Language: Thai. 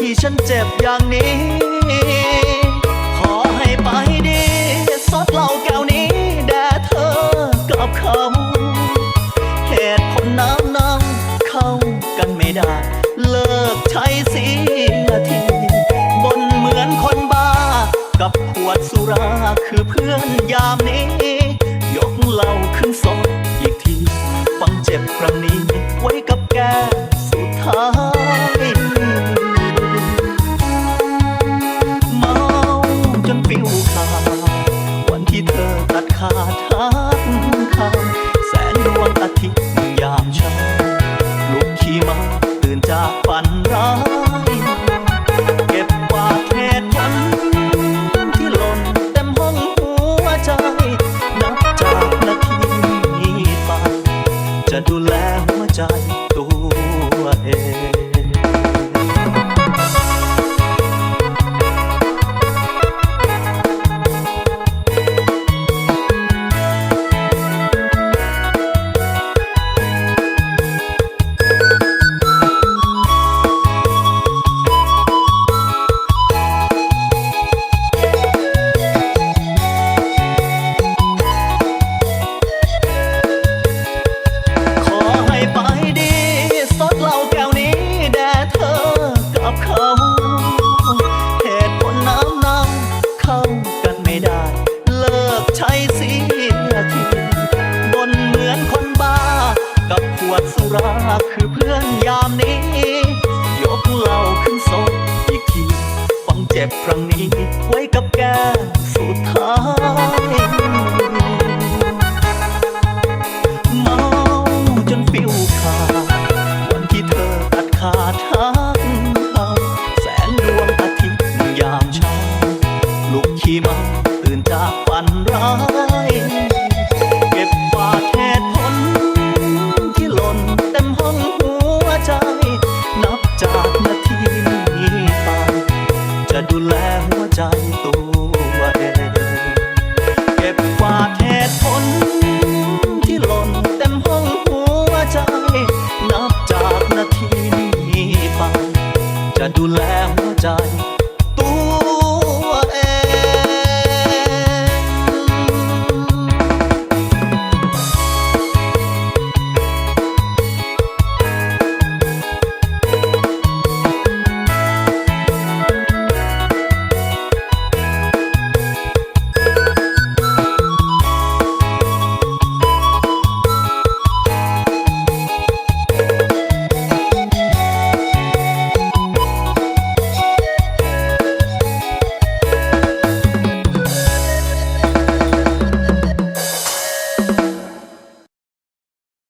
ที่ฉันเจ็บอย่างนี้ ขอให้ไปดีซดเหล้าแก้วนี้แด่เธอกับเขา เหตุผลน้ำน้ำเข้ากันไม่ได้ เลิกใช้สีนาทีบนเหมือนคนบ้า กับขวดสุราคือเพื่อนยามนี้ากคือเพื่อนยามนี้ ยกเราขึ้นสดอีกทีฟังเจ็บครั้งนี้ ไว้กับแกสุดท้ายเมาจนฟิวขาวันที่เธอมันตื่นจากฝันร้าย ขหัวใจ นับจากนาทีนี้ไป จะดูแล